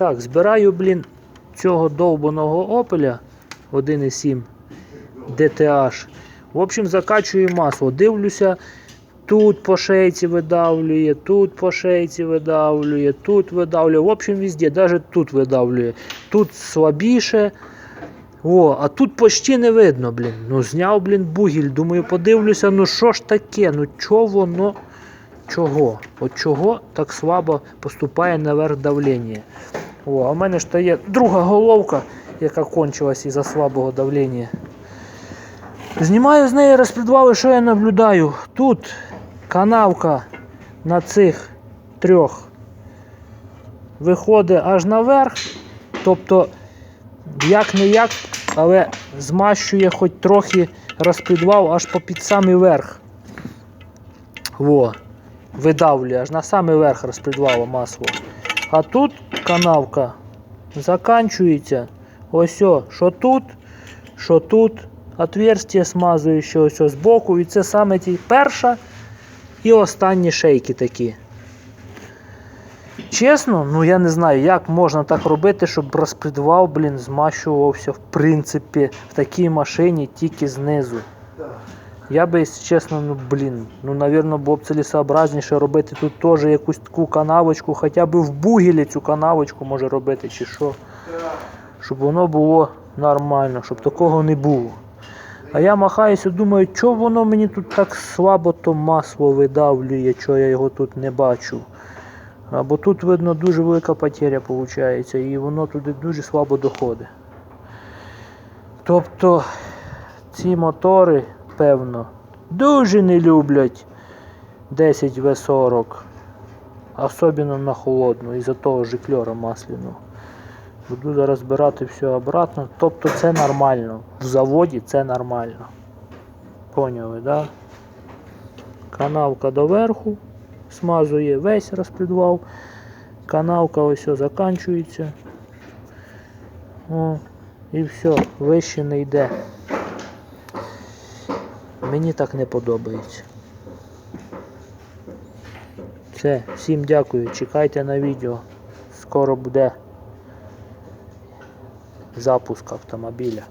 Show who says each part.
Speaker 1: Так, збираю, блін, цього довбаного опеля 1,7 DTH. В общем, закачую масло. Дивлюся, тут по шейці видавлює, тут по шейці видавлює, тут видавлює. В общем, везде, навіть тут видавлює. Тут слабіше. О, а тут почти не видно, блін. Ну зняв, блін, бугіль. Думаю, подивлюся, ну що ж таке? Ну чого воно? Чого? От чого так слабо поступає наверх давлення? О, а в мене ж то є друга головка, яка кончилась із-за слабого давлення. Знімаю з неї розпідвали, що я наблюдаю. Тут канавка на цих трьох виходить аж наверх. Тобто, як не як, але змащує хоч трохи розпідвал аж по під самий верх. Во, видавлює аж на самий верх розпідвала масло. А тут канавка заканчується. Ось, що тут, що тут. Отверстие смазуюче ось ось збоку. І це саме ті перша і останні шейки такі. Чесно, ну я не знаю, як можна так робити, щоб розпідвал, блін, змащувався в принципі в такій машині тільки знизу. Я би, якщо чесно, ну блін, ну навірно було б цілесообразніше робити тут теж якусь таку канавочку, хоча б в бугілі цю канавочку може робити чи що. Щоб воно було нормально, щоб такого не було. А я махаюся, думаю, чого воно мені тут так слабо то масло видавлює, що я його тут не бачу. Або тут видно дуже велика потеря виходить, і воно туди дуже слабо доходить. Тобто ці мотори, певно, дуже не люблять 10 В40, особливо на холодну, із-за того жикльора масляного. Буду зараз збирати все обратно. Тобто це нормально. В заводі це нормально. Поняли, да? Канавка доверху смазує весь розпідвал. Канавка ось ось заканчується. О, і все, вище не йде. Мені так не подобається. Все, всім дякую. Чекайте на відео. Скоро буде запуск автомобіля.